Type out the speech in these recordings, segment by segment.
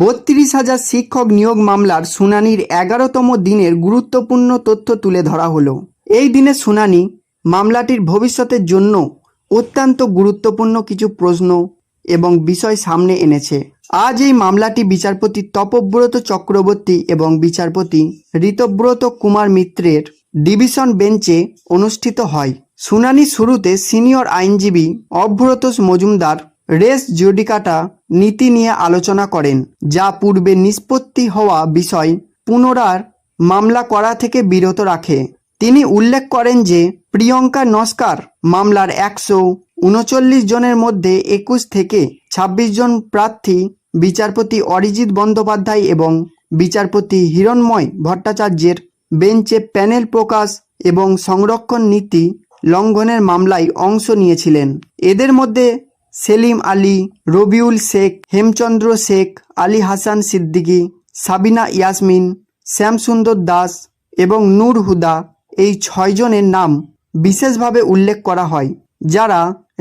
বত্রিশ হাজার শিক্ষক নিয়োগ মামলার শুনানির এগারোতম দিনের গুরুত্বপূর্ণ তথ্য তুলে ধরা হলো। এই দিনের শুনানি, মামলাটির ভবিষ্যতের জন্য অত্যন্ত গুরুত্বপূর্ণ কিছু প্রশ্ন এবং বিষয় সামনে এনেছে। আজ এই মামলাটি বিচারপতি তপব্রত চক্রবর্তী এবং বিচারপতি ঋতব্রত কুমার মিত্রের ডিভিশন বেঞ্চে অনুষ্ঠিত হয়। শুনানি শুরুতে সিনিয়র আইনজীবী অভ্রতোষ মজুমদার রেস জুডিকাটা নীতি নিয়ে আলোচনা করেন, যা পূর্বে নিষ্পত্তি হওয়া বিষয় পুনরার মামলা করা থেকে বিরত রাখে। তিনি উল্লেখ করেন যে, প্রিয়ঙ্কা নস্কার মামলার একশো উনচল্লিশ জনের মধ্যে একুশ থেকে ছাব্বিশ জন প্রার্থী, বিচারপতি অরিজিৎ বন্দ্যোপাধ্যায় এবং বিচারপতি হিরণময় ভট্টাচার্যের বেঞ্চে প্যানেল প্রকাশ এবং সংরক্ষণ নীতি লঙ্ঘনের মামলায় অংশ নিয়েছিলেন। এদের মধ্যে সেলিম আলী, রবিউল শেখ, হেমচন্দ্র শেখ, আলী হাসান সিদ্দিকী, সাবিনা ইয়াসমিন, শ্যামসুন্দর দাস এবং নূর হুদা এই ছয়জনের নাম বিশেষভাবে উল্লেখ করা হয়, যারা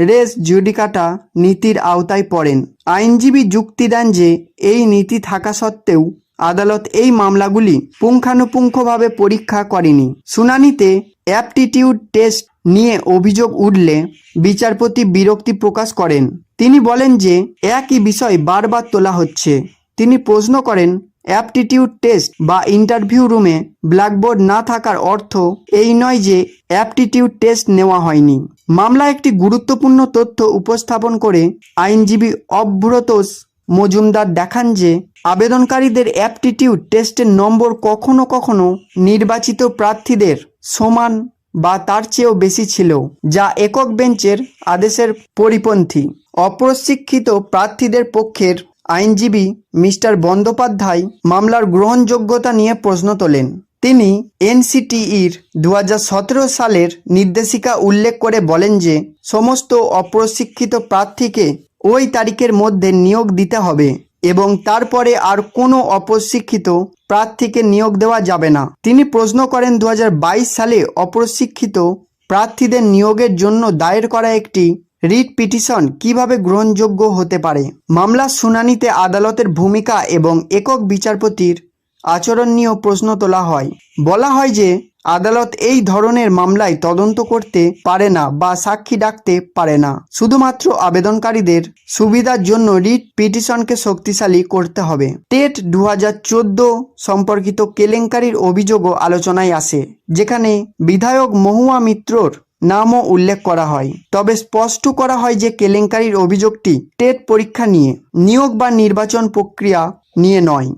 রেস জুডিকাটা নীতির আওতায় পড়েন। আইনজীবী যুক্তি দেন যে এই নীতি থাকা সত্ত্বেও আদালত এই মামলাগুলি পুঙ্খানুপুঙ্খভাবে পরীক্ষা করেনি। শুনানিতে অ্যাপটিটিউড টেস্ট নিয়ে অভিযোগ উঠলে বিচারপতি বিরক্তি প্রকাশ করেন। তিনি বলেন যে, একই বিষয় বারবার তোলা হচ্ছে। তিনি প্রশ্ন করেন, অ্যাপটিটিউড টেস্ট বা ইন্টারভিউ রুমে ব্ল্যাকবোর্ড না থাকার অর্থ এই নয় যে অ্যাপটিটিউড টেস্ট নেওয়া হয়নি। মামলা একটি গুরুত্বপূর্ণ তথ্য উপস্থাপন করে আইনজীবী অভ্রতোষ মজুমদার দেখান যে, আবেদনকারীদের অ্যাপটিটিউড টেস্টের নম্বর কখনো কখনো নির্বাচিত প্রার্থীদের সমান বা তার চেয়েও বেশি ছিল, যা একক বেঞ্চের আদেশের পরিপন্থী। অপ্রশিক্ষিত প্রার্থীদের পক্ষের আইনজীবী মিস্টার বন্দ্যোপাধ্যায় মামলার গ্রহণযোগ্যতা নিয়ে প্রশ্ন তোলেন। তিনি এনসিটিইর দু হাজার সতেরো সালের নির্দেশিকা উল্লেখ করে বলেন যে, সমস্ত অপ্রশিক্ষিত প্রার্থীকে ওই তারিখের মধ্যে নিয়োগ দিতে হবে। এবং তারপরে আর কোনো অপ্রশিক্ষিত প্রার্থীকে নিয়োগ দেওয়া যাবে না। তিনি প্রশ্ন করেন দু হাজার বাইশ সালে অপ্রশিক্ষিত প্রার্থীদের নিয়োগের জন্য দায়ের করা একটি রিট পিটিশন কীভাবে গ্রহণযোগ্য হতে পারে? মামলার শুনানিতে আদালতের ভূমিকা এবং একক বিচারপতির আচরণ নিয়েও প্রশ্ন তোলা হয়। বলা হয় যে আদালত এই ধরনের মামলায় তদন্ত করতে পারে না বা সাক্ষী ডাকতে পারে না। শুধুমাত্র আবেদনকারীদের সুবিধার জন্য রিট পিটিশনকে শক্তিশালী করতে হবে। টেট দু হাজার চোদ্দ সম্পর্কিত কেলেঙ্কারির অভিযোগও আলোচনায় আসে, যেখানে বিধায়ক মহুয়া মিত্রর নামও উল্লেখ করা হয়। তবে স্পষ্ট করা হয় যে কেলেঙ্কারির অভিযোগটি টেট পরীক্ষা নিয়ে নিয়োগ বা নির্বাচন প্রক্রিয়া নিয়ে নয়।